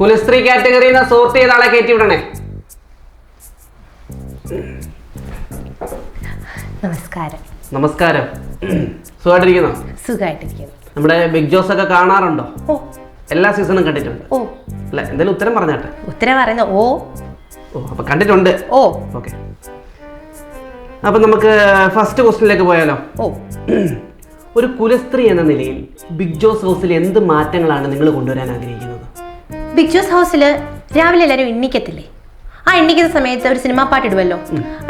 കുലസ്ത്രീ കാറ്റഗറിയിൽ നിന്ന് സോർട്ട് ചെയ്ത ആളെ കയറ്റി വിടണേ. നമസ്കാരം. നമസ്കാരം. സുഖമായിട്ടിരിക്കുന്നു സുഖമായിട്ടിരിക്കുന്നു നമ്മുടെ ബിഗ് ജോസ് ഒക്കെ കാണാറുണ്ടോ? ഓ. എല്ലാ സീസണും കണ്ടിട്ടുണ്ട്. ഓ. അല്ല? എന്തെങ്കിലും ഉത്തരം പറഞ്ഞാട്ടെ. ഉത്തരം പറയുന്ന ഓ. ഓ അപ്പൊ കണ്ടിട്ടുണ്ട്. ഓ. ഓക്കെ. അപ്പൊ നമുക്ക് ഫസ്റ്റ് ക്വസ്റ്റിനിലേക്ക് പോയാലോ? ഓ. ഒരു കുലസ്ത്രീ എന്ന നിലയിൽ ബിഗ് ജോസ് ഹൗസിൽ എന്ത് മാറ്റങ്ങളാണ് നിങ്ങൾ കൊണ്ടുവരാൻ ആഗ്രഹിക്കുന്നത്? ബിഗ് ജോസ് ഹൗസിൽ രാവിലെ എല്ലാവരും എണ്ണിക്കത്തില്ലേ? ആ എണ്ണിക്കുന്ന സമയത്ത് ഒരു സിനിമാ പാട്ട് ഇടുമല്ലോ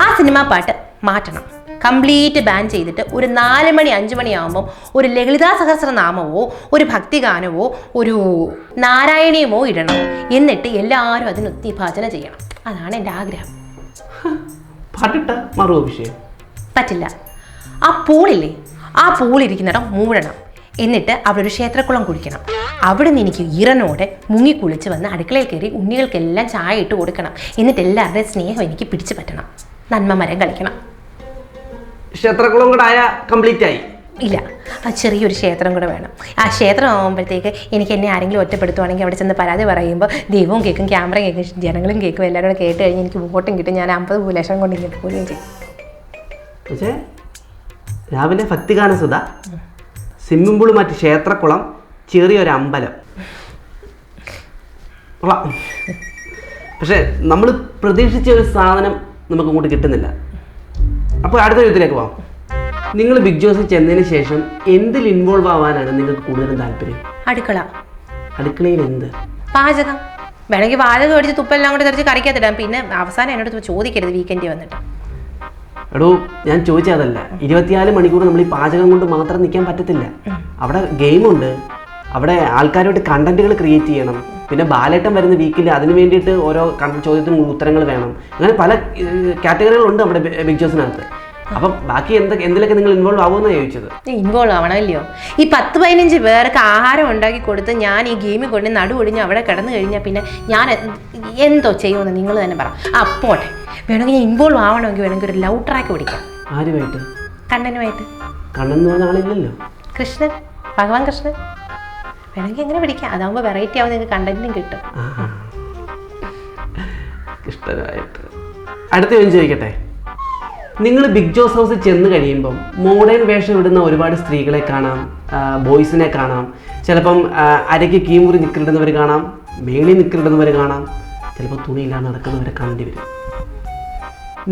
ആ സിനിമാ പാട്ട് മാറ്റണം. കംപ്ലീറ്റ് ബാൻ ചെയ്തിട്ട് ഒരു നാല് മണി അഞ്ച് മണിയാകുമ്പം ഒരു ലളിതാ സഹസ്രനാമമോ ഒരു ഭക്തിഗാനമോ ഒരു നാരായണീയമോ ഇടണം. എന്നിട്ട് എല്ലാവരും അതിനൊത്തി ഭജന ചെയ്യണം. അതാണ് എന്റെ ആഗ്രഹം. പാട്ടിട്ട പറ്റില്ല. ആ പൂളില്ലേ? ആ പൂളിരിക്കുന്നിടം മൂടണം. എന്നിട്ട് അവിടെ ഒരു ക്ഷേത്രക്കുളം കുടിക്കണം അവിടെ നിന്ന് എനിക്ക് ഈറനോടെ മുങ്ങിക്കുളിച്ച് വന്ന് അടുക്കളയിൽ കയറി ഉണ്ണികൾക്കെല്ലാം ചായ ഇട്ട് കൊടുക്കണം. എന്നിട്ട് എല്ലാവരുടെയും സ്നേഹം എനിക്ക് പിടിച്ചു പറ്റണം. നന്മ മരം കളിക്കണം. ക്ഷേത്രക്കുളം കൂടെ ആയ കംപ്ലീറ്റ് ആയി. ഇല്ല ആ ചെറിയൊരു ക്ഷേത്രം കൂടെ വേണം. ആ ക്ഷേത്രം ആകുമ്പോഴത്തേക്ക് എനിക്ക് എന്നെ ആരെങ്കിലും ഒറ്റപ്പെടുത്തുവാണെങ്കിൽ അവിടെ ചെന്ന് പരാതി പറയുമ്പോൾ ദൈവവും കേൾക്കും ക്യാമറ കേൾക്കും ജനങ്ങളും കേൾക്കും എല്ലാവരും കേട്ട് കഴിഞ്ഞ് എനിക്ക് വോട്ടും കിട്ടും. ഞാൻ അമ്പത് ലക്ഷം കൊണ്ട് ഇങ്ങോട്ട് പോലും ചെയ്യും. രാവിലെ ഭക്തിഗാന സുധ. സ്വിമ്മിംഗ് പൂൾ മറ്റ് ക്ഷേത്രക്കുളം ചെറിയൊരു അമ്പലം. പക്ഷേ നമ്മൾ പ്രതീക്ഷിച്ച ഒരു സാധനം നമുക്ക് ഇങ്ങോട്ട് കിട്ടുന്നില്ല. അപ്പോൾ അടുത്ത ചോദ്യത്തിലേക്ക് പോവാം. നിങ്ങൾ ബിഗ് ജോസിൽ ചെന്നതിന് ശേഷം എന്തിൽ ഇൻവോൾവ് ആവാനാണ് നിങ്ങൾക്ക് കൂടുതലും താല്പര്യം? അടുക്കള. അടുക്കളയിൽ എന്ത്? പാചകം. വേണമെങ്കിൽ പാചകം അടിച്ച് തുപ്പെല്ലാം കൂടി തെറിച്ച് കറിക്കത്തിടാം പിന്നെ അവസാനം എന്നോട് ചോദിക്കരുത് വീക്കെൻഡ് വന്നിട്ട്. എടോ ഞാൻ ചോദിച്ചാൽ അതല്ല ഇരുപത്തിനാല് മണിക്കൂർ നമ്മൾ ഈ പാചകം കൊണ്ട് മാത്രം നിൽക്കാൻ പറ്റത്തില്ല. അവിടെ ഗെയിമുണ്ട് അവിടെ ആൾക്കാരുമായിട്ട് കണ്ടന്റുകൾ ക്രിയേറ്റ് ചെയ്യണം. പിന്നെ ബാലേട്ടം വരുന്ന വീക്കിൽ അതിന് വേണ്ടിയിട്ട് ഓരോ ചോദ്യത്തിനും ഉത്തരങ്ങൾ വേണം. അങ്ങനെ പല കാറ്റഗറികളുണ്ട് നമ്മുടെ ബിഗ് അപ്പം ബാക്കി എന്തൊക്കെ എന്തിലൊക്കെ നിങ്ങൾ ഇൻവോൾവ് ആവുമെന്ന് ചോദിച്ചത്? ഇൻവോൾവ് ആവണമല്ലോ ഈ പത്ത് പതിനഞ്ച് പേർക്ക് ആഹാരം ഉണ്ടാക്കി കൊടുത്ത് ഞാൻ ഈ ഗെയിമിൽ കൊണ്ട് നടുവൊടിഞ്ഞ് അവിടെ കിടന്നു കഴിഞ്ഞാൽ പിന്നെ ഞാൻ എന്തോ ചെയ്യുമെന്ന് നിങ്ങൾ തന്നെ പറ. അപ്പോട്ടെ വേണമെങ്കിൽ ഞാൻ ഇൻവോൾവ് ആവണമെങ്കിൽ വേണമെങ്കിൽ ഒരു ലൗ ട്രാക്ക് പിടിക്കാം. ആരുമായിട്ട്? കണ്ണനുമായിട്ട്. കണ്ണൻ എന്ന് പറഞ്ഞ ആളില്ലല്ലോ. കൃഷ്ണൻ. ഭഗവാൻ കൃഷ്ണൻ. വേണമെങ്കിൽ എങ്ങനെ പിടിക്കാം. അതാകുമ്പോൾ വെറൈറ്റി ആവും. നിങ്ങൾക്ക് കണ്ടന്റും കിട്ടും. അടുത്ത ഞാൻ ചോദിക്കട്ടെ? നിങ്ങൾ ബിഗ് ജോസ് ഹൗസിൽ ചെന്ന് കഴിയുമ്പം മോഡേൺ വേഷം ഇടുന്ന ഒരുപാട് സ്ത്രീകളെ കാണാം ബോയ്സിനെ കാണാം. ചിലപ്പം അരയ്ക്ക് കീമുറി നിൽക്കിടുന്നവർ കാണാം മേളി നിൽക്കിടുന്നവർ കാണാം. ചിലപ്പോൾ തുണിയില്ലാതെ നടക്കുന്നവരെ കാണേണ്ടി വരും.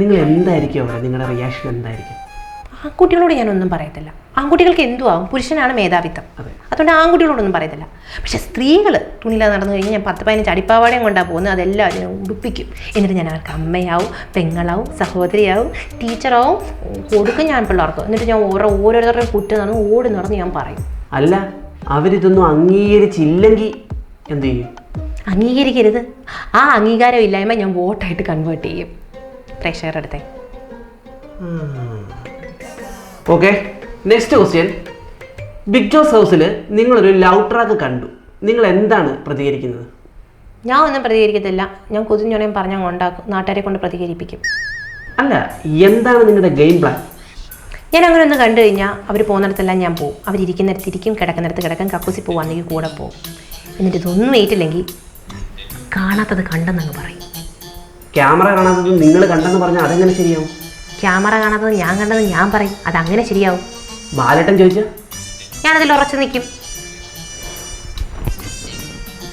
നിങ്ങൾ എന്തായിരിക്കും അവിടെ നിങ്ങളുടെ റിയാക്ഷൻ എന്തായിരിക്കും? ആ കുട്ടികളോട് ഞാനൊന്നും പറയത്തില്ല. ആൺകുട്ടികൾക്ക് എന്തുവാകും പുരുഷനാണ് മേധാവിത്വം. അതെ. അതുകൊണ്ട് ആൺകുട്ടികളോടൊന്നും പറയത്തില്ല. പക്ഷെ സ്ത്രീകൾ തുണിയില്ലാതെ നടന്നു കഴിഞ്ഞാൽ ഞാൻ പത്ത് പതിനഞ്ച് അടിപ്പാവാടയും കൊണ്ടാണ് പോകുന്നത് അതെല്ലാം അതിനെ ഉടുപ്പിക്കും. എന്നിട്ട് ഞാൻ അവർക്ക് അമ്മയാവും പെങ്ങളാവും സഹോദരിയാവും ടീച്ചറാവും കൊടുക്കും ഞാൻ പിള്ളേർക്ക്. എന്നിട്ട് ഞാൻ ഓരോ ഓരോരുത്തരുടെയും കുറ്റം നടന്ന് ഓടി നടന്ന് ഞാൻ പറയും. അല്ല അവരിതൊന്നും അംഗീകരിച്ചില്ലെങ്കിൽ എന്ത് ചെയ്യും? അംഗീകരിക്കരുത്. ആ അംഗീകാരം ഇല്ലായ്മ ഞാൻ വോട്ടായിട്ട് കൺവേർട്ട് ചെയ്യും. പ്രേക്ഷകരുടെ അടുത്തേ. Okay. Next question Bigg Boss ഹൗസിൽ നിങ്ങളൊരു ലവ് ട്രാക്ക് കണ്ടു. നിങ്ങൾ എന്താണ് പ്രതികരിക്കുന്നത്? ഞാൻ ഒന്നും പ്രതികരിക്കത്തില്ല. ഞാൻ കൊതിഞ്ഞോണയും പറഞ്ഞാൽ കൊണ്ടാക്കും നാട്ടുകാരെ കൊണ്ട് പ്രതികരിപ്പിക്കും. അല്ല എന്താണ് നിങ്ങളുടെ ഗെയിം പ്ലാൻ ഞാൻ അങ്ങനെ ഒന്ന് കണ്ടു കഴിഞ്ഞാൽ അവർ പോകുന്നിടത്തെല്ലാം ഞാൻ പോകും അവരിയ്ക്കുന്നിടത്ത് ഇരിക്കും കിടക്കുന്നിടത്ത് കിടക്കും കക്കൂസി പോവാണെങ്കിൽ കൂടെ പോകും എന്നിട്ട് ഇതൊന്നും ഏറ്റില്ലെങ്കിൽ കാണാത്തത് കണ്ടെന്നങ്ങ് പറയും. ക്യാമറ കാണാത്തത് നിങ്ങൾ കണ്ടെന്ന് പറഞ്ഞാൽ അതെങ്ങനെ ശരിയാവും? ക്യാമറ കാണാത്തത് ഞാൻ കണ്ടെന്ന് ഞാൻ പറയും. അതങ്ങനെ ശരിയാവും. ബാലേട്ടൻ ചോദിച്ച? ഞാനതിൽ ഉറച്ചു നിൽക്കും.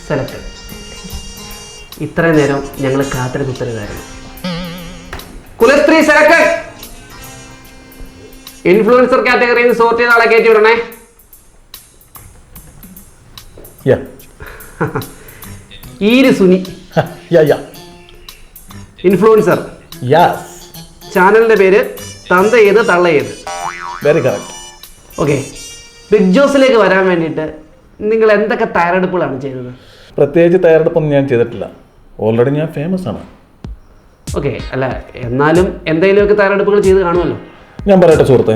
സെലക്ട് ഇത്രയും നേരം ഞങ്ങൾ കാത്തിരുന്ന് ഉത്തരവായിരുന്നു കുലസ്ത്രീ സെലക്ട് ഇൻഫ്ലുവൻസർ കാറ്റഗറിയിൽ നിന്ന് സോർട്ട് ചെയ്ത ആളെ കയറ്റി വിടണേ. ഈര് സുനി. ഇൻഫ്ലുവൻസർ. ചാനലിന്റെ പേര് തന്ത ഏത് തള്ള ഏത്? Very correct. ഓക്കെ ബിഗ് ജോസിലേക്ക് വരാൻ വേണ്ടിയിട്ട് നിങ്ങൾ എന്തൊക്കെ തയ്യാറെടുപ്പുകളാണ് ചെയ്തത്? പ്രത്യേകിച്ച് തയ്യാറെടുപ്പൊന്നും ഞാൻ ചെയ്തിട്ടില്ല. ഓൾറെഡി ഞാൻ ഫേമസ് ആണ്. ഓക്കെ അല്ല എന്നാലും എന്തെങ്കിലുമൊക്കെ തയ്യാറെടുപ്പുകൾ ചെയ്ത് കാണുമല്ലോ. ഞാൻ പറയട്ടെ സുഹൃത്തെ.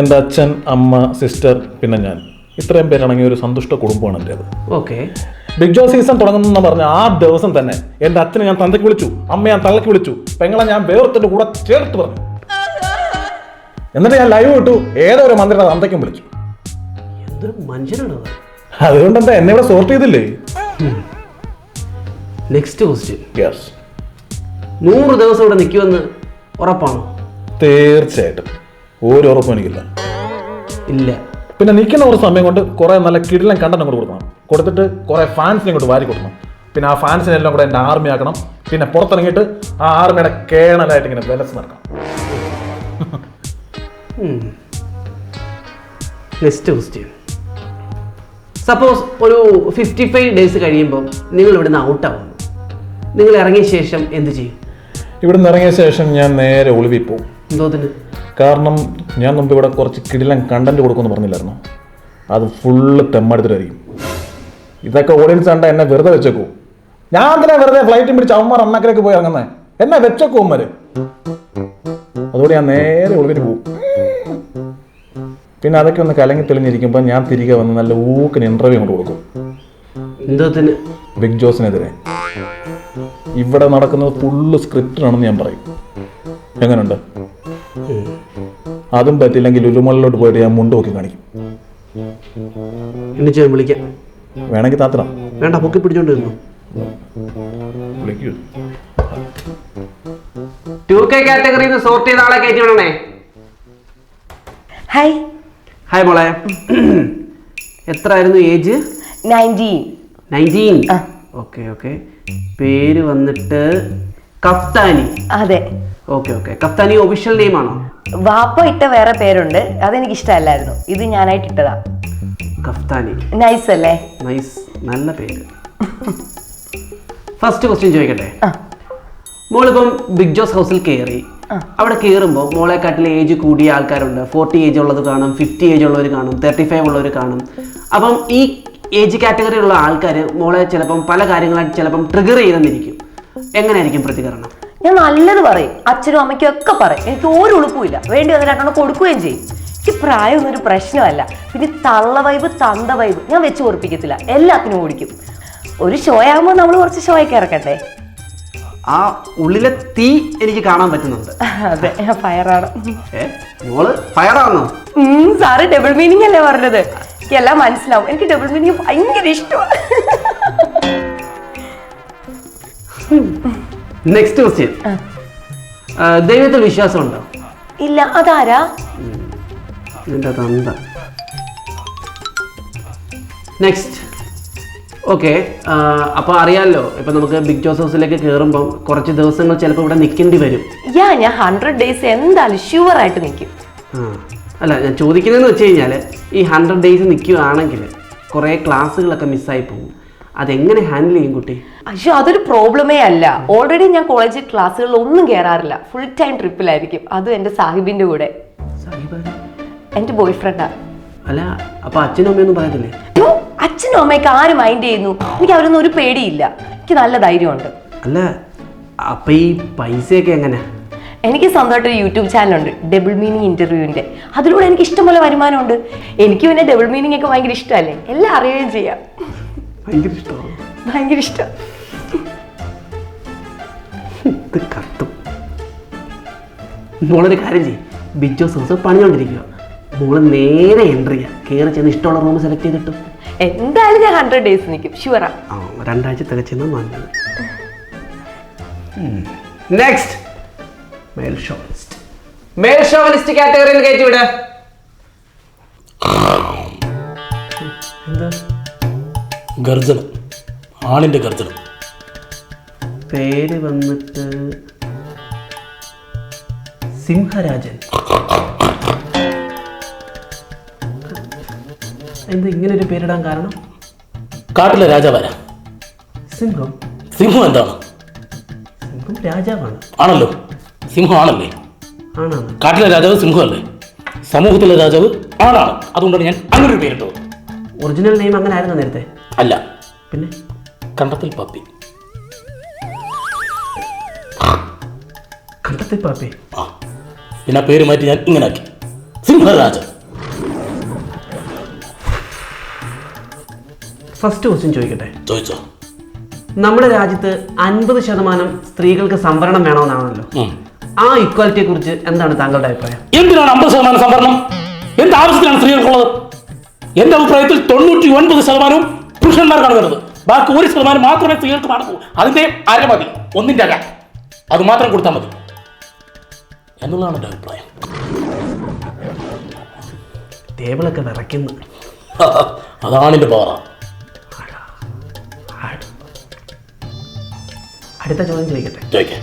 എന്റെ അച്ഛൻ അമ്മ സിസ്റ്റർ പിന്നെ ഞാൻ. ഇത്രയും പേരാണെങ്കിൽ ഒരു സന്തുഷ്ട കുടുംബമാണ് എന്റെ അത് ഓക്കെ ബിഗ് ജോസ് സീസൺ തുടങ്ങുന്ന പറഞ്ഞ ആ ദിവസം തന്നെ എന്റെ അച്ഛനെ ഞാൻ തന്തയ്ക്ക് വിളിച്ചു അമ്മ ഞാൻ തള്ളക്ക് വിളിച്ചു പെങ്ങളെ ഞാൻ വേർത്തിന്റെ കൂടെ ചേർത്ത് പറഞ്ഞു. എന്നിട്ട് ഞാൻ ലൈവ് ഇട്ടു. ഏതോ ഒരു മന്ത്രിയുടെ തന്തയ്ക്കും വിളിച്ചു. മനുഷ്യനാണ് അത് അതുകൊണ്ട് എന്താ എന്നെ ഇവിടെ സോർട്ട് ചെയ്തില്ലേ? നെക്സ്റ്റ് ക്വസ്റ്റ്യൻ യെസ് നൂറ് ദിവസം ഇവിടെ നിൽക്കുമെന്ന് ഉറപ്പാണോ? തീർച്ചയായിട്ടും. ഒരു ഉറപ്പും എനിക്കില്ല. ഇല്ല. പിന്നെ നിൽക്കുന്ന ഒരു സമയം കൊണ്ട് കുറെ നല്ല കിടിലം കണ്ടന്റ് അങ്ങോട്ട് കൊടുക്കണം. കൊടുത്തിട്ട് കുറെ ഫാൻസിനെ ഇങ്ങോട്ട് വാരി കൊടുക്കണം. പിന്നെ ആ ഫാൻസിനെ എല്ലാം കൂടെ എന്റെ ആർമി ആക്കണം. പിന്നെ പുറത്തിറങ്ങിയിട്ട് ആ ആർമിയുടെ കേണലായിട്ട് ഇങ്ങനെ വിലസ് നടക്കണം. നെക്സ്റ്റ് ക്വസ്റ്റ്യൻ സപ്പോസ് ഒരു ഫിഫ്റ്റി ഫൈവ് ഡേയ്സ് കഴിയുമ്പോൾ നിങ്ങൾ ഇവിടുന്ന് ഔട്ടാവുന്നു നിങ്ങൾ ഇറങ്ങിയ ശേഷം എന്ത് ചെയ്യും? ഇവിടുന്ന് ഇറങ്ങിയ ശേഷം ഞാൻ നേരെ ഒളിവിൽ പോകും എന്തോതിന് കാരണം ഞാൻ മുമ്പ് ഇവിടെ കുറച്ച് കിടിലം കണ്ടന്റ് കൊടുക്കുമെന്ന് പറഞ്ഞില്ലായിരുന്നു? അത് ഫുള്ള് തെമ്മടുത്തിട്ടായിരിക്കും ഇതൊക്കെ ഓഡിയൻസ് കണ്ട എന്നെ വെറുതെ വെച്ചേക്കൂ. ഞാൻ തന്നെ വെറുതെ ഫ്ലൈറ്റും പിടിച്ച് അവന്മാർ അണ്ണാക്കിലേക്ക് പോയി ഇറങ്ങുന്നത് എന്നെ വെച്ചേക്കൂ അമ്മര് അതുകൊണ്ട് ഞാൻ നേരെ ഒളിവിൽ പോകും പിന്നെ അതൊക്കെ ഒന്ന് കലങ്ങി തെളിഞ്ഞിരിക്കുമ്പോൾ ഞാൻ തിരികെ വന്ന് നല്ല ഊക്കിന് ഇന്റർവ്യൂ കൊണ്ട് കൊടുക്കും. എന്തോത്തിന് ബിഗ് ജോസിനെതിരെ. ഇവിടെ നടക്കുന്നത് ഫുള്ള് സ്ക്രിപ്റ്റിനാണെന്ന് ഞാൻ പറയും. എങ്ങനെയുണ്ട് അതും പറ്റില്ലെങ്കിൽ ലുലുമലിലോട്ട് പോയിട്ട് ഞാൻ മുണ്ട് നോക്കി കാണിക്കും. എന്നെ ചെയ്യാൻ വിളിക്കാം. വേണമെങ്കിൽ താത്തണം വേണ്ട പൊക്കി പിടിച്ചോണ്ട് നിന്നു വിളിക്കൂ. ടു കെ കാറ്റഗറിയിൽ നിന്ന് സോർട്ട് ചെയ്ത ആളെ കയറ്റി വിടണേ. ഹായ് ഹായ് മോളെ. എത്രയായിരുന്നു age? Nineteen nineteen. Okay okay പേര് വന്നിട്ട് കഫ്താനി. അതെ. Okay okay Kaftani official name ആണോ? വാപ്പ ഇട്ട വേറെ പേരുണ്ട്. അതെനിക്ക് ഇഷ്ടമല്ലായിരുന്നു. ഇത് ഞാനായിട്ട് ഇട്ടതാ. കഫ്താനി. നൈസ് അല്ലേ? നൈസ് നല്ല പേര്. ഫസ്റ്റ് ക്വസ്റ്റ്യൻ ചോദിക്കട്ടെ. മോളിപ്പം ബിഗ് ജോസ് ഹൗസിൽ കയറി അവിടെ കയറുമ്പോൾ മോളെക്കാട്ടിൽ ഏജ് കൂടിയ ആൾക്കാരുണ്ട്. ഫോർട്ടി ഏജ് ഉള്ളത് കാണും ഫിഫ്റ്റി ഏജ് ഉള്ളവർ കാണും തേർട്ടി ഫൈവ് ഉള്ളവർ കാണും. അപ്പം ഈ ഏജ് കാറ്റഗറിയിലുള്ള ആൾക്കാർ മോളെ ചിലപ്പം പല കാര്യങ്ങളായിട്ട് ചിലപ്പം ട്രിഗർ ചെയ്തെന്നിരിക്കും. എങ്ങനെയായിരിക്കും പ്രതികരണം? ഞാൻ നല്ലത് പറയും. അച്ഛനും അമ്മയ്ക്കും ഒക്കെ പറയും. എനിക്ക് ഒരു ഉളുപ്പുമില്ല. വേണ്ടി വന്ന് രണ്ടെണ്ണം കൊടുക്കുകയും ചെയ്യും. എനിക്ക് പ്രായമൊന്നും ഒരു പ്രശ്നമല്ല. പിന്നെ തള്ള വൈബ് തന്ത വൈബ് ഞാൻ വെച്ച് ഓർപ്പിക്കത്തില്ല. എല്ലാത്തിനും ഓടിക്കും. ഒരു ഷോ ആകുമ്പോൾ നമ്മൾ കുറച്ച് ഷോയൊക്കെ ഇറക്കട്ടെ ആ ഉള്ളിലെ തീ എനിക്ക് കാണാൻ പറ്റുന്നുണ്ട്. അതെ ഫയറാണ്. ഏ മോൾ ഫയറാണോ? സാറ് ഡബിൾ മീനിങ് അല്ലേ പറഞ്ഞത്? എനിക്ക് എല്ലാം മനസ്സിലാവും. എനിക്ക് ഡബിൾ മീനിങ് ഭയങ്കര ഇഷ്ടമാണ്. നെക്സ്റ്റ് ക്വസ്റ്റ്യൻ ദൈവത്തിൽ വിശ്വാസമുണ്ടോ? ഇല്ല അതാരാ? നിന്റെ തന്ത നെക്സ്റ്റ് ഓക്കെ അപ്പോൾ അറിയാലോ ഇപ്പം നമുക്ക് ബിഗ് ജോസ് ഹൗസിലേക്ക് കയറുമ്പോൾ കുറച്ച് ദിവസങ്ങൾ ചിലപ്പോൾ ഇവിടെ നിൽക്കേണ്ടി വരും. യാ ഞാൻ ഹൺഡ്രഡ് ഡേയ്സ് എന്തായാലും ഷുവർ ആയിട്ട് നിൽക്കും അല്ല ഞാൻ ചോദിക്കുന്നതെന്ന് വെച്ച് കഴിഞ്ഞാൽ ഈ ഹൺഡ്രഡ് ഡേയ്സ് നിൽക്കുകയാണെങ്കിൽ കുറേ ക്ലാസ്സുകളൊക്കെ മിസ്സായി പോകും. അതെങ്ങനെ ഹാൻഡിൽ ചെയ്യും കുട്ടി? അയ്യോ അതൊരു പ്രോബ്ലമേ അല്ല. ഓൾറെഡി ഞാൻ കോളേജ് ക്ലാസ്സുകളിൽ ഒന്നും കയറാറില്ല ഫുൾ ടൈം ട്രിപ്പിലായിരിക്കും അതും എന്റെ സാഹിബിന്റെ കൂടെ. എന്റെ ബോയ് ഫ്രണ്ടാ അല്ല അപ്പൊ അച്ഛനും അമ്മയൊന്നും പറയത്തില്ലേ? അച്ഛനും അമ്മയൊക്കെ ആര് മൈൻഡ് ചെയ്യുന്നു? എനിക്ക് അവരൊന്നും ഒരു പേടിയില്ല. എനിക്ക് നല്ല ധൈര്യമുണ്ട്. അല്ല അപ്പൊ ഈ പൈസയൊക്കെ എങ്ങനെ? എനിക്ക് സ്വന്തമായിട്ട് ഒരു യൂട്യൂബ് ചാനലുണ്ട് ഡബിൾ മീനിങ് ഇന്റർവ്യൂവിന്റെ അതിലൂടെ എനിക്ക് ഇഷ്ടംപോലെ വരുമാനമുണ്ട്. എനിക്ക് പിന്നെ ഡബിൾ മീനിങ് ഒക്കെ ഭയങ്കര ഇഷ്ടമല്ലേ? എല്ലാം അറിയുകയും ചെയ്യാം. ഭയങ്കര ഇഷ്ടമാണ്? ഭയങ്കര ഇഷ്ടം. ഇത് കത്തും മോളൊരു കാര്യം ചെയ്യും. ബിഗ് ജോസ് ഹൗസ് പണിഞ്ഞോണ്ടിരിക്കുക മോൾ നേരെ എൻട്രി ചെയ്യുക കയറി ചെന്ന് ഇഷ്ടമുള്ള റൂം സെലക്ട് ചെയ്തിട്ടു. എന്തായാലും ഞാൻ ഹൺഡ്രഡ് ഡേയ്സ് നിൽക്കും ഷുവറാ ആ. രണ്ടാഴ്ച തികച്ചെന്ന് നല്ലത് next male chauvinist male chauvinist കാറ്റഗറിയിൽ കയറ്റി വിട. എന്താ? ഗർജനം. ആളിന്റെ ഗർജനം. പേര് വന്നിട്ട് സിംഹരാജൻ. എന്താ ഇങ്ങനെ ഒരു പേരിടാൻ കാരണം? കാട്ടിലെ രാജാവാരാ? സിംഹം. സിംഹം എന്താണ് സിംഹം രാജാവാണ്. ആണല്ലോ. സിംഹം ആണല്ലേ? ആണാണ് കാട്ടിലെ രാജാവ് സിംഹമല്ലേ? സമൂഹത്തിലെ രാജാവ് ആണാണ്. അതുകൊണ്ടാണ് ഞാൻ അങ്ങനെ ഒരു പേരിട്ടത്. ഒറിജിനൽ നെയിം അങ്ങനെ ആയിരുന്നു നേരത്തെ? അല്ല. പിന്നെ? കണ്ടത്തിൽ പപ്പി. കണ്ടത്തിൽ പപ്പി? ആ. പിന്നെ ആ പേര് മാറ്റി ഞാൻ ഇങ്ങനെ ആക്കി സിംഹരാജൻ. ഫസ്റ്റ് ക്വസ്റ്റ്യൻ ചോദിക്കട്ടെ? ചോദിച്ചോ. നമ്മുടെ രാജ്യത്ത് അൻപത് ശതമാനം സ്ത്രീകൾക്ക് സംവരണം വേണമെന്നാണല്ലോ. ആ ഇക്വാലിറ്റിയെ കുറിച്ച് എന്താണ് താങ്കളുടെ അഭിപ്രായം? എന്തിനാണ് അമ്പത് ശതമാനം സംവരണം? എന്ത് ആവശ്യത്തിനാണ് സ്ത്രീകൾക്കുള്ളത്? എന്റെ അഭിപ്രായത്തിൽ തൊണ്ണൂറ്റി ഒൻപത് ശതമാനവും പുരുഷന്മാർക്കാണ് വരുന്നത് ബാക്കി ഒരു ശതമാനം മാത്രമേ സ്ത്രീകൾക്ക് നടക്കൂ അതിന്റെ അര മതി. ഒന്നിന്റെ അര. അത് മാത്രം കൊടുത്താൽ മതി. എന്നുള്ളതാണ് എന്റെ അഭിപ്രായം. ടേബിളൊക്കെ നിറയ്ക്കുന്നു. അതാണ് എന്റെ പാറ അടുത്ത ചോദ്യം ചോദിക്കട്ടെ. ചോദിക്കേ.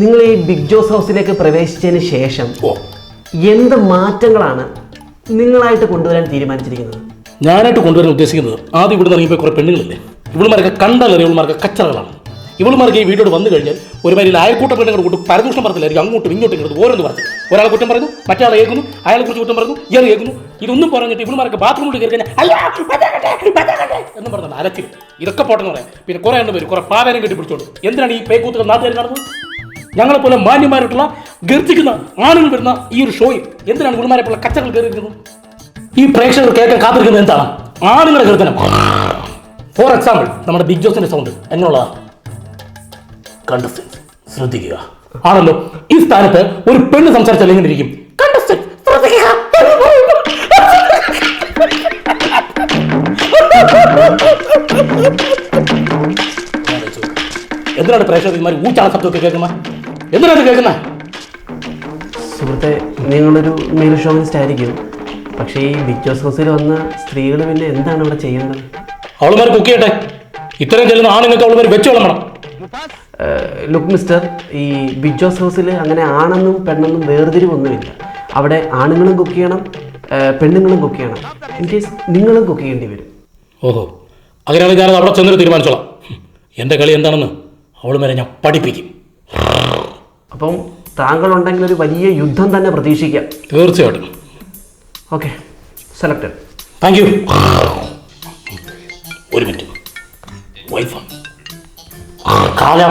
നിങ്ങൾ ഈ ബിഗ് ജോസ് ഹൗസിലേക്ക് പ്രവേശിച്ചതിന് ശേഷം ഓ. എന്ത് മാറ്റങ്ങളാണ് നിങ്ങളായിട്ട് കൊണ്ടുവരാൻ തീരുമാനിച്ചിരിക്കുന്നത്? ഞാനായിട്ട് കൊണ്ടുവരാൻ ഉദ്ദേശിക്കുന്നത് ആദ്യം ഇവിടെ ഇറങ്ങിയപ്പോൾ കുറേ പെണ്ണുങ്ങളില്ലേ? ഇവളുമാരൊക്കെ കണ്ടാലറിയ ഇവളുമാർക്ക് കച്ചറകളാണ്. ഇവളുമാർക്ക് ഈ വീഡിയോട് വന്നു കഴിഞ്ഞാൽ ഒരുമാതിരി അയൽക്കൂട്ട പെണ്ണുങ്ങൾ കൂട്ടും. പരദൂഷണം പറഞ്ഞില്ലായിരിക്കും. അങ്ങോട്ടും ഇങ്ങോട്ടും ഇങ്ങോട്ട് ഓരോന്ന് പറഞ്ഞു. ഒരാൾ കുറ്റം പറഞ്ഞു മറ്റേ ആൾ കേൾക്കുന്നു അയാളെ കുറിച്ച് കുറ്റം പറഞ്ഞു ഇയാൾ കേൾക്കുന്നു ഇതൊന്നും പറഞ്ഞിട്ട് ഇവന്മാരൊക്കെ ബാത്റൂമിൽ കയറി കഴിഞ്ഞാൽ എന്ന് പറഞ്ഞാൽ അലച്ചിൽ ഇതൊക്കെ പോട്ടെന്ന് പറയാം. പിന്നെ കുറേ എണ്ണം വരും. കുറേ പാവേരം കെട്ടി പിടിച്ചോണ്ട്. എന്തിനാണ് ഈ പേക്കൂത്തുകൾ നാട്ടുകാർ നടന്നത്? ഞങ്ങളെ പോലെ മാന്യമായിട്ടുള്ള ഗർജിക്കുന്ന വരുന്ന ഈ ഒരു ഷോയിൽ എന്തിനാണ് ഗുരുമാരെ പോലെ കച്ചകൾ കയറിയിരിക്കുന്നത്? ഈ പ്രേക്ഷകർ കേൾക്കാൻ കാത്തിരിക്കുന്നത് എന്താണ്? ആണുങ്ങളുടെ കീർത്തനം ഫോർ എക്സാമ്പിൾ നമ്മുടെ ബിഗ് ജോസിന്റെ സൗണ്ട് എന്നുള്ളതാ കണ്ടസ്റ്റൻസ് ശ്രദ്ധിക്കുക. ആണല്ലോ ഈ സ്ഥാനത്ത് ഒരു പെണ്ണ് സംസാരിച്ചാൽ എങ്ങനെ ഇരിക്കും എന്തിനാണ് പ്രേക്ഷകർ ഇമാര് ഊച്ചാള ശബ്ദമൊക്കെ കേൾക്കുന്നത്? എന്തിനാണ് കേൾക്കുന്നത്? സുഹൃത്തെ നിങ്ങളൊരു മെയിൽ ഷോവിനിസ്റ്റ് ആയിരിക്കും. പക്ഷേ ഈ ബിഗ് ജോസ് ഹൗസിൽ വന്ന സ്ത്രീകൾ പിന്നെ എന്താണ് ഇവിടെ ചെയ്യുന്നത് അവളുമാർ കുക്ക് ചെയ്യട്ടെ ഇത്രയും ചെല്ലുന്ന ആണുങ്ങൾക്ക് അവളുമാർ വെച്ചോളണം ലുക്ക് മിസ്റ്റർ ഈ ബിഗ് ജോസ് ഹൗസിൽ അങ്ങനെ ആണെന്നും പെണ്ണെന്നും വേർതിരിവൊന്നുമില്ല. അവിടെ ആണുങ്ങളും കുക്ക് ചെയ്യണം പെണ്ണുങ്ങളും കുക്ക് ചെയ്യണം. ഇൻ കേസ് നിങ്ങളും കുക്ക് ചെയ്യേണ്ടി വരും. ഓഹോ. അങ്ങനെയാണെങ്കിൽ ഞാനത് അവിടെ ചെന്നിട്ട് തീരുമാനിച്ചോളാം. എന്റെ കളി എന്താണെന്ന് അവൾ വരെ ഞാൻ പഠിപ്പിക്കും. അപ്പം താങ്കളുണ്ടെങ്കിൽ ഒരു വലിയ യുദ്ധം തന്നെ പ്രതീക്ഷിക്കാം. തീർച്ചയായിട്ടും. ഓക്കെ സെലക്റ്റഡ് താങ്ക് യു ഒരു മിനിറ്റ്. വൈഫ് കാല.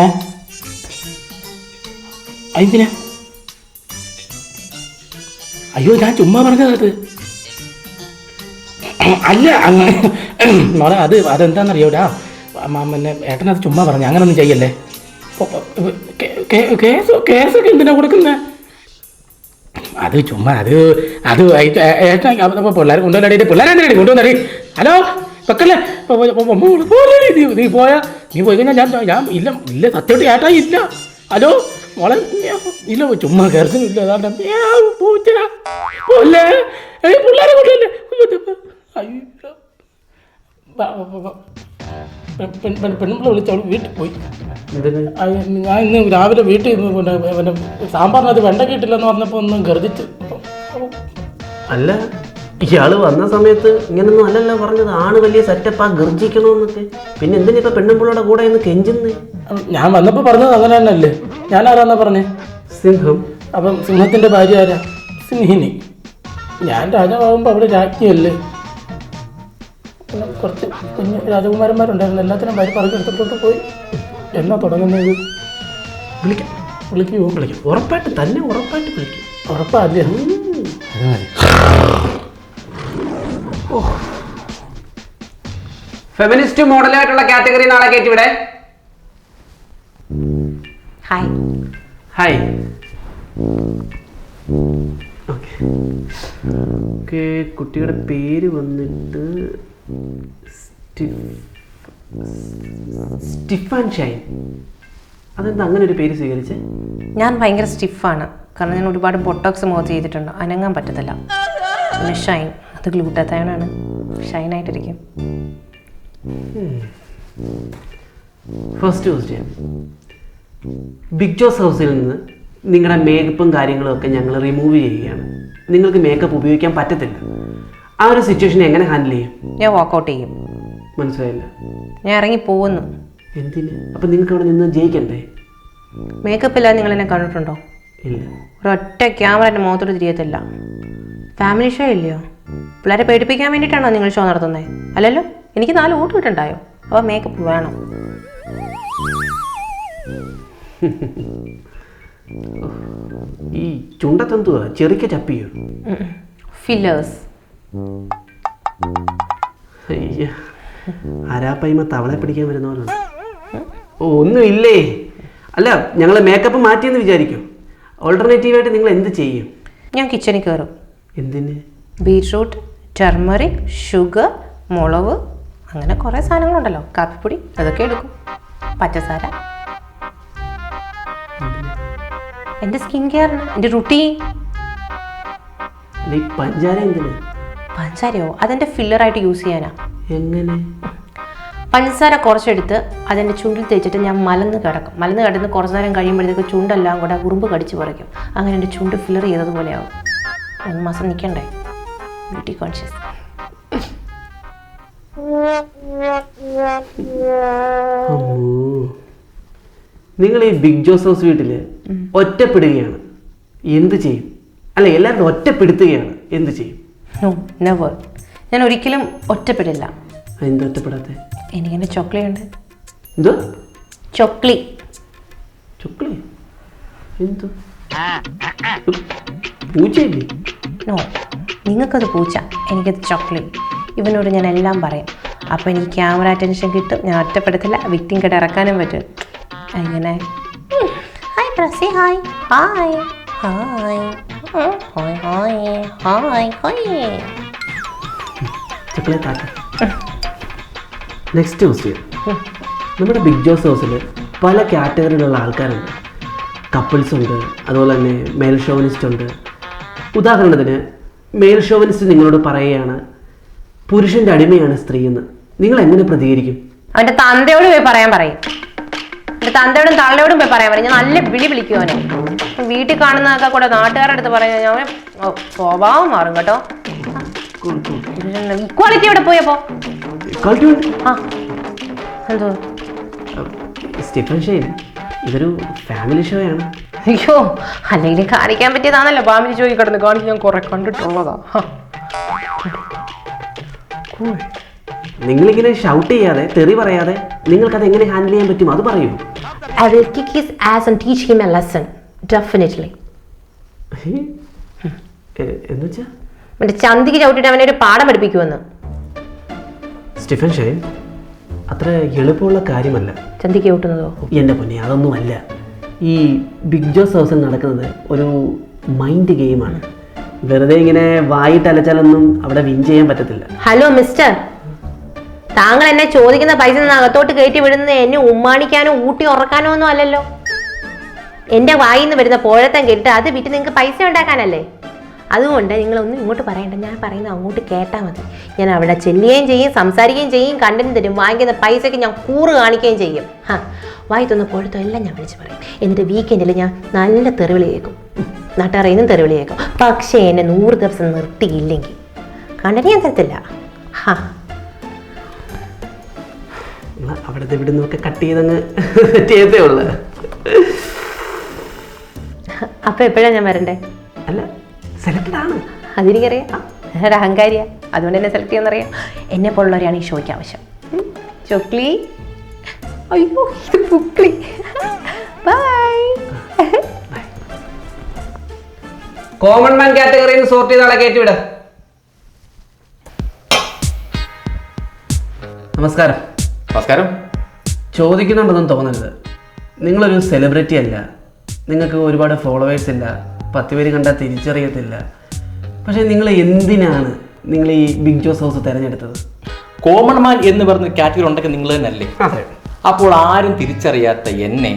ഏ? അതിനാ അയ്യോ ഞാൻ ചുമ്മാ പറഞ്ഞത് അല്ല അങ്ങനെ മോളെ അത് അതെന്താണെന്നറിയോടാ പിന്നെ ഏട്ടനത് ചുമ്മാ പറഞ്ഞു. അങ്ങനൊന്നും ചെയ്യല്ലേ. കേസ് കേസൊക്കെ എന്തിനാ കൊടുക്കുന്നത് അത് ചുമ്മാ അത് അത് ഏട്ടൻ പിള്ളേർ കൊണ്ടുവന്നടി പിള്ളേരെ കൊണ്ടുവന്നടി? ഹലോ? വെക്കല്ലേ? പോ- പോ- പോ- മോൾ പോരെടി നീ നീ പോയാ? നീ പോയി കഴിഞ്ഞാൽ ഞാൻ ഞാൻ ഇല്ല ഇല്ല സത്യമായിട്ട് ഏട്ടാ ഇല്ല. ഹലോ? മോളെ ഇല്ല ചുമ്മാ കയറുന്നില്ല അതാണ്ട് മ്യാവ് പൂച്ചടാ. പോലെ ഏയ് പിള്ളേരെ കൊണ്ടല്ലേ അയ്യോ. പെൺപിള്ള വിളിച്ചവൾ വീട്ടിൽ പോയി. ഞാൻ ഇന്ന് രാവിലെ വീട്ടിൽ പിന്നെ സാമ്പാറിനകത്ത് വെണ്ട കിട്ടില്ലെന്ന് പറഞ്ഞപ്പോൾ ഒന്ന് ഗർജിച്ച്. അല്ല. ഇയാൾ വന്ന സമയത്ത് ഇങ്ങനൊന്നും അല്ലല്ല പറഞ്ഞത്. ആണ് വലിയ സെറ്റപ്പാ ഗർജിക്കണമെന്നൊക്കെ പിന്നെ എന്തിനാ ഇപ്പൊ പെണ്ണുമ്പിള്ളയുടെ കൂടെ ഇന്ന് കെഞ്ചുന്നേ? ഞാൻ വന്നപ്പോ പറഞ്ഞത് അങ്ങനെ തന്നെയല്ലേ ഞാൻ ആരാന്നാ പറഞ്ഞേ? സിംഹം. അപ്പം സിംഹത്തിന്റെ ഭാര്യ ആരാ? സിംഹിനി. ഞാൻ രാജാവാകുമ്പോൾ അവിടെ രാജ്ഞിയല്ലേ. പിന്നെ കുറച്ച് കുഞ്ഞ് രാജകുമാരന്മാരുണ്ടായിരുന്നു. എല്ലാത്തിനും ഭാര്യ പറഞ്ഞെടുത്തിട്ട് പോയി. എന്നാ തുടങ്ങുന്നത്? വിളിക്കാം. വിളിക്കുമോ വിളിക്കും. ഉറപ്പായിട്ട് തന്നെ ഉറപ്പായിട്ട് വിളിക്കും. ഉറപ്പല്ലേ ഫെമിനിസ്റ്റ് മോഡലായിട്ടുള്ള കാറ്റഗറി നാളെ കയറ്റിവിടെ ഹായ് ഹായ് ഓക്കെ കുട്ടിയുടെ പേര് വന്നിട്ട് സ്റ്റിഫ് ആൻഡ് ഷൈൻ. അതെന്താ അങ്ങനെ ഒരു പേര് സ്വീകരിച്ചേ? ഞാൻ ഭയങ്കര സ്റ്റിഫാണ്. കാരണം ഞാൻ ഒരുപാട് ബൊട്ടോക്സ് മുഖത്ത് ചെയ്തിട്ടുണ്ട്. അനങ്ങാൻ പറ്റത്തില്ല. പിന്നെ ഷൈൻ. അത് ഗ്ലൂട്ടത്തയോണാണ് ഷൈനായിട്ടിരിക്കും. ഫസ്റ്റ് ക്വസ്റ്റ്യൻ ബിഗ് ജോസ് ഹൗസിൽ നിന്ന് നിങ്ങളുടെ മേക്കപ്പും കാര്യങ്ങളും ഒക്കെ ഞങ്ങൾ റിമൂവ് ചെയ്യുകയാണ്. നിങ്ങൾക്ക് മേക്കപ്പ് ഉപയോഗിക്കാൻ പറ്റത്തില്ല. ആ ഒരു സിറ്റുവേഷൻ എങ്ങനെ ഹാൻഡിൽ ചെയ്യും? ഞാൻ വാക്കൗട്ട് ചെയ്യും. മനസ്സിലായില്ല. ഞാൻ ഇറങ്ങി പോകുന്നു. എന്തിന്? അപ്പം നിങ്ങൾക്ക് അവിടെ നിന്ന് ജയിക്കണ്ടേ? മേക്കപ്പ് ഇല്ലാതെ നിങ്ങൾ എന്നെ കണ്ടിട്ടുണ്ടോ? ഇല്ല. ഒരൊറ്റ ക്യാമറ എന്റെ മുഖത്തോട് തിരിയത്തില്ല. ഫാമിലി ഷോ ഇല്ലയോ? പിള്ളേരെ പേടിപ്പിക്കാൻ വേണ്ടിയിട്ടാണോ നിങ്ങൾ ഷോ നടത്തുന്നത് അല്ലല്ലോ എനിക്ക് നാല് ഊട്ട് കിട്ടുണ്ടായോ? അപ്പോൾ മേക്കപ്പ് വേണം. ഈ ചുണ്ടത്തെന്തുവാ? ചെറിക്ക ചപ്പിയോ? ഫില്ലേഴ്സ് അയ്യ ആരാപ്പയ്മ തവളെ പിടിക്കാൻ വരുന്ന പോലെ ഓ ഒന്നുമില്ലേ? അല്ല ഞങ്ങൾ മേക്കപ്പ് മാറ്റിയെന്ന് വിചാരിക്കും. ഓൾട്ടർനേറ്റീവായിട്ട് നിങ്ങൾ എന്ത് ചെയ്യും? ഞാൻ കിച്ചണിൽ കയറും എന്തിന്? ബീറ്റ്റൂട്ട് ടെർമറിക് ഷുഗർ മുളക് അങ്ങനെ കുറേ സാധനങ്ങളുണ്ടല്ലോ. കാപ്പിപ്പൊടി അതൊക്കെ എടുക്കും. പച്ചസാര. എന്റെ സ്കിൻ കെയറിന് എന്റെ റുട്ടീൻ. പഞ്ചാര പഞ്ചാരയോ? അതെന്റെ ഫില്ലറായിട്ട് യൂസ് ചെയ്യാനാ. എങ്ങനെ? പഞ്ചസാര കുറച്ചെടുത്ത് അതിന്റെ ചുണ്ടിൽ തേച്ചിട്ട് ഞാൻ മലന്ന് കിടക്കും. മലന്ന് കിടന്ന് കുറച്ച് നേരം കഴിയുമ്പോഴത്തേക്ക് ചുണ്ടെല്ലാം കൂടെ ഉറുമ്പ് കടിച്ച് പറിക്കും. അങ്ങനെ എന്റെ ചുണ്ട് ഫില്ലർ ചെയ്തതുപോലെയാവും. ഒന്ന് മാസം നിൽക്കണ്ടേ ബ്യൂട്ടി കോൺഷ്യസ്. നിങ്ങൾ ഈ ബിഗ് ജോസ് ഹൗസ് വീട്ടിൽ ഒറ്റപ്പെടുകയാണ്. എന്ത് ചെയ്യും? അല്ല എല്ലാവരും ഒറ്റപ്പെടുത്തുകയാണ്. എന്ത് ചെയ്യും? നെവർ ഞാൻ ഒരിക്കലും ഒറ്റപ്പെടില്ല. എന്താ ഒറ്റപ്പെടാത്ത? എനിക്കെന്റെ ചോക്ലി ഉണ്ട് എന്തോ? ചോക്ലി. ചോക്ലി? എന്തോ? പൂച്ചയില്ലേ? നോ നിങ്ങൾക്കത് പൂച്ച എനിക്കത് ചോക്ലേറ്റ്. ഇവനോട് ഞാൻ എല്ലാം പറയും. അപ്പോൾ എനിക്ക് ക്യാമറ അറ്റൻഷൻ കിട്ടും. ഞാൻ ഒറ്റപ്പെടുത്തില്ല വിക്ടിം കട ഇറക്കാനും പറ്റും. അങ്ങനെ. ഹായ് പ്രസി. Hi hi hi hi hi hi hi chocolate next question നമ്മുടെ ബിഗ് ജോസ് ഹൗസിൽ പല കാറ്റഗറിയിലുള്ള ആൾക്കാരുണ്ട്. കപ്പിൾസ് ഉണ്ട് അതുപോലെ തന്നെ മെയിൽ ഷോവിനിസ്റ്റ് ഉണ്ട്. ഉദാഹരണത്തിന് മെയിൽ ഷോവനിസ്റ്റ് നിങ്ങളോട് പറയുകയാണ് പുരുഷന്റെ അടിമയാണ് സ്ത്രീ എന്ന്. നിങ്ങൾ എങ്ങനെ പ്രതികരിക്കും? അവന്റെ തന്തയോട് പോയി പറയാൻ പറയും. എന്റെ തന്തയോടും തള്ളയോടും പോയി പറയാൻ പറയും. ഞാൻ നല്ല വിളി വിളിക്കും അവനെ. വീട്ടിൽ കാണുന്നതൊക്കെ കൂടെ നാട്ടുകാരുടെ അടുത്ത് പറയാൻ ഞാൻ സ്വഭാവം മാറും കേട്ടോ. ഇക്വാളിറ്റി എവിടെ പോയപ്പോ അപ്പോ. ആ എന്തോ? സ്റ്റീഫൻ ഷെയ്ൻ ഇതൊരു ഫാമിലി ഷോയാണ് അയ്യോ അല്ലെങ്കിൽ കാണിക്കാൻ പറ്റിയതാണല്ലോ. പാമ്പിന് ചോദിക്കി കിടന്ന് കാണിച്ച് ഞാൻ കുറെ കണ്ടിട്ടുള്ളതാ. നിങ്ങളിങ്ങനെ ഷൗട്ട് ചെയ്യാതെ തെറി പറയാതെ നിങ്ങൾക്ക് അത് എങ്ങനെ ഹാൻഡിൽ ചെയ്യാൻ പറ്റും? അത് പറയൂ. I will kick his ass and teach him. A lesson definitely എന്നുവെച്ചാ? മറ്റേ ചന്തിക്ക് ചവിട്ടിട്ട് അവനെ ഒരു പാഠം പഠിപ്പിക്കുമെന്ന് സ്റ്റീഫൻ ഷൈൻ അത്ര എളുപ്പമുള്ള കാര്യമല്ല. ചന്തിക്ക് ചവിട്ടുന്നതോ? എന്റെ പൊന്നെ അതൊന്നുമല്ല. ഈ ബിഗ് ജോസ് ഹൗസിൽ നടക്കുന്നത് ഒരു മൈൻഡ് ഗെയിമാണ് വെറുതെ ഇങ്ങനെ വായിട്ട് അലച്ചാലൊന്നും അവിടെ വിൻ ചെയ്യാൻ പറ്റത്തില്ല. ഹലോ മിസ്റ്റർ താങ്കൾ എന്നെ ചോദിക്കുന്ന പൈസ അകത്തോട്ട് കയറ്റി വിടുന്നത് എന്നെ ഉമ്മാണിക്കാനോ ഊട്ടി ഉറക്കാനോ ഒന്നും അല്ലല്ലോ. എന്റെ വായിന്ന് വരുന്ന പോഴത്തം കേട്ടിട്ട് അത് വിറ്റ് നിങ്ങൾക്ക് പൈസ ഉണ്ടാക്കാനല്ലേ? അതുകൊണ്ട് നിങ്ങളൊന്നും ഇങ്ങോട്ട് പറയണ്ട. ഞാൻ പറയുന്നത് അങ്ങോട്ട് കേട്ടാൽ മതി. ഞാൻ അവിടെ ചെല്ലുകയും ചെയ്യും സംസാരിക്കുകയും ചെയ്യും കണ്ടന്റ് തരും വാങ്ങിക്കുന്ന പൈസയ്ക്ക് ഞാൻ കൂറ് കാണിക്കുകയും ചെയ്യും. ഹാ വായി തന്ന പോഴത്തോ എല്ലാം ഞാൻ വിളിച്ച് പറയും. എന്നിട്ട് വീക്കെൻഡിൽ ഞാൻ നല്ല തെറിവിളി കേൾക്കും. നാട്ടുകാരെയും തെറിവിളി കേൾക്കും. പക്ഷേ എന്നെ നൂറ് ദിവസം നിർത്തിയില്ലെങ്കിൽ കണ്ടന്റ് ഞാൻ തരത്തില്ല. ഹാ. അവിടുത്തെ ഇവിടെ നിന്നൊക്കെ കട്ട് ചെയ്തങ്ങ് ചെയ്തേ ഉള്ളു. അപ്പൊ എപ്പോഴാ ഞാൻ വരണ്ടേ? അല്ല സെലക്റ്റഡ് ആണ്. അതെനിക്കറിയാം ഞാനൊരു അഹങ്കാരിയാ. അതുകൊണ്ട് എന്നെ സെലക്ട് ചെയ്യുന്നറിയാം എന്നെ പോലുള്ളവരെയാണ് ഈ ഷോയ്ക്ക് ആവശ്യം. ചോക്ലി. അയ്യോ ഇത് പുക്ലി ബൈ കോമൺ മാൻ കാറ്റഗറിയിൽ നിന്ന് സോർട്ട് ചെയ്ത ആളെ കയറ്റിവിട നമസ്കാരം. നമസ്കാരം. ചോദിക്കുന്നുണ്ടെന്നും തോന്നരുത്. നിങ്ങളൊരു സെലിബ്രിറ്റി അല്ല. നിങ്ങൾക്ക് ഒരുപാട് ഫോളോവേഴ്സ് ഇല്ല. പത്ത് പേര് കണ്ടാൽ തിരിച്ചറിയത്തില്ല. പക്ഷേ നിങ്ങൾ എന്തിനാണ് നിങ്ങൾ ഈ ബിഗ് ജോസ് ഹൗസ് തിരഞ്ഞെടുത്തത്? കോമൺ മാൻ എന്ന് പറഞ്ഞ കാറ്റഗറി ഉണ്ടെങ്കിൽ നിങ്ങൾ തന്നെ അല്ലേ അപ്പോൾ ആരും തിരിച്ചറിയാത്ത എന്നെ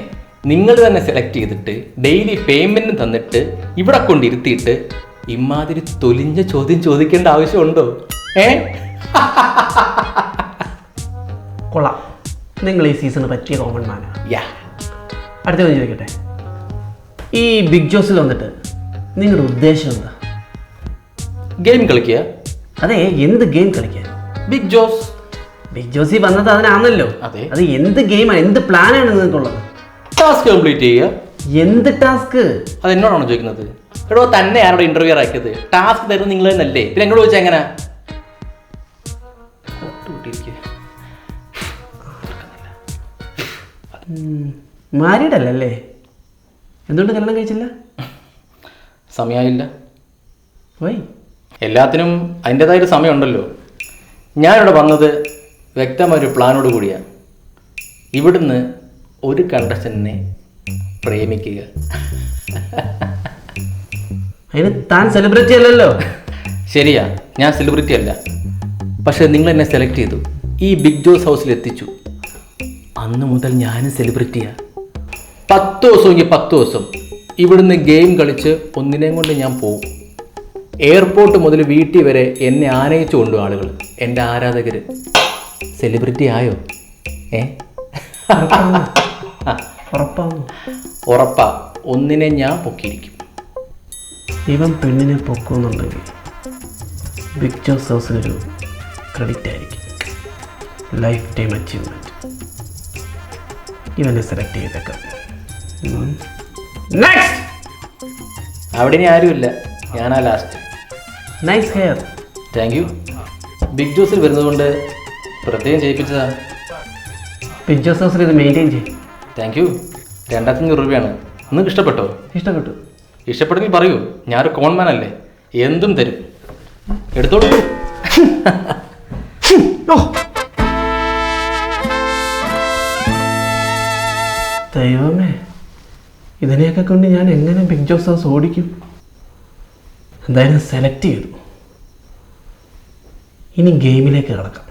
നിങ്ങൾ തന്നെ സെലക്ട് ചെയ്തിട്ട് ഡെയിലി പേയ്മെന്റ് തന്നിട്ട് ഇവിടെ കൊണ്ടിരുത്തിയിട്ട് ഇമാതിരി തൊലിഞ്ഞ ചോദ്യം ചോദിക്കേണ്ട ആവശ്യമുണ്ടോ? ഏ? കൊള്ളാം. നിങ്ങൾ ഈ സീസണ് പറ്റിയ കോമൺ മാനാണ് യാ അടുത്ത ചോദിക്കട്ടെ? ഈ ബിഗ് ജോസിൽ വന്നിട്ട് നിങ്ങളുടെ ഉദ്ദേശം എന്താ? ഗെയിം കളിക്കുക. അതെ എന്ത് ഗെയിം കളിക്കുക ബിഗ് ജോസ് ബിഗ് ജോസി വന്നത് അതിനാണല്ലോ. അതെ. അത് എന്ത് ഗെയിമാണ് എന്ത് പ്ലാനാണ് നിങ്ങൾക്കുള്ളത്? ടാസ്ക് കംപ്ലീറ്റ് ചെയ്യുക. എന്ത് ടാസ്ക് അത് എന്നോടാണോ ചോദിക്കുന്നത്? എടോ തന്നെ ആരോട് ഇന്റർവ്യൂ ആക്കിയത്? ടാസ്ക് തരുന്നത് നിങ്ങൾ തന്നെയല്ലേ? പിന്നെ എന്നോട് ചോദിച്ചാൽ എങ്ങനെ? മാരീഡ് അല്ലല്ലേ? എന്തുകൊണ്ട് കല്യാണം കഴിച്ചില്ല? സമയമായില്ല വൈ എല്ലാത്തിനും അതിന്റെതായൊരു സമയമുണ്ടല്ലോ. ഞാനിവിടെ വന്നത് വ്യക്തമായൊരു പ്ലാനോട് കൂടിയാണ് ഇവിടുന്ന് ഒരു കണ്ടസ്റ്റനെ പ്രേമിക്കുക. അതിന് താൻ സെലിബ്രിറ്റി അല്ലല്ലോ. ശരിയാ ഞാൻ സെലിബ്രിറ്റി അല്ല. പക്ഷെ നിങ്ങൾ എന്നെ സെലക്ട് ചെയ്തു. ഈ ബിഗ് ജോസ് ഹൗസിൽ എത്തിച്ചു. അന്ന് മുതൽ ഞാനും സെലിബ്രിറ്റിയാണ് പത്ത് ദിവസമെങ്കിൽ പത്ത് ദിവസം. ഇവിടുന്ന് ഗെയിം കളിച്ച് ഒന്നിനെയും കൊണ്ട് ഞാൻ പോകും എയർപോർട്ട് മുതൽ വീട്ടിൽ വരെ എന്നെ ആനയിച്ചു കൊണ്ടു ആളുകൾ എന്റെ ആരാധകർ സെലിബ്രിറ്റി ആയോ? ഏ? ഉറപ്പാ. ഒന്നിനെ ഞാൻ പൊക്കിയിരിക്കും. ഇവൻ പെണ്ണിനെ പൊക്കുന്നുണ്ടെങ്കിൽ ബിഗ് ജോസ് ഹൗസിനൊരു ക്രെഡിറ്റ് ആയിരിക്കും. ലൈഫ് ടൈം അച്ചീവ്മെന്റ് ഇവനെ സെലക്ട് ചെയ്തേക്കാം. നെക്സ്റ്റ് അവിടെ ഇനി ആരുമില്ല. ഞാനാ last nice hair thank you Bigg ജോസിൽ വരുന്നതുകൊണ്ട് പ്രത്യേകം ചെയ്യിപ്പിച്ചതാ. ബിഗ് ജോസ് ഹൗസിൽ ഇത് മെയിന്റെയിൻ ചെയ്യും. താങ്ക് യു രണ്ടായിരത്തഞ്ഞൂറ് രൂപയാണ്. നിങ്ങൾക്ക് ഇഷ്ടപ്പെട്ടോ? ഇഷ്ടപ്പെട്ടു. ഇഷ്ടപ്പെട്ടെങ്കിൽ പറയൂ. ഞാനൊരു കോൺമാൻ അല്ലേ? എന്തും തരും. എടുത്തോളൂ. ദൈവമേ. ഇതിനെയൊക്കെ കൊണ്ട് ഞാൻ എങ്ങനെ ബിഗ് ജോസ് ഹൗസ് ഓടിക്കും? എന്തായാലും സെലക്ട് ചെയ്തു. ഇനി ഗെയിമിലേക്ക് കിടക്കാം.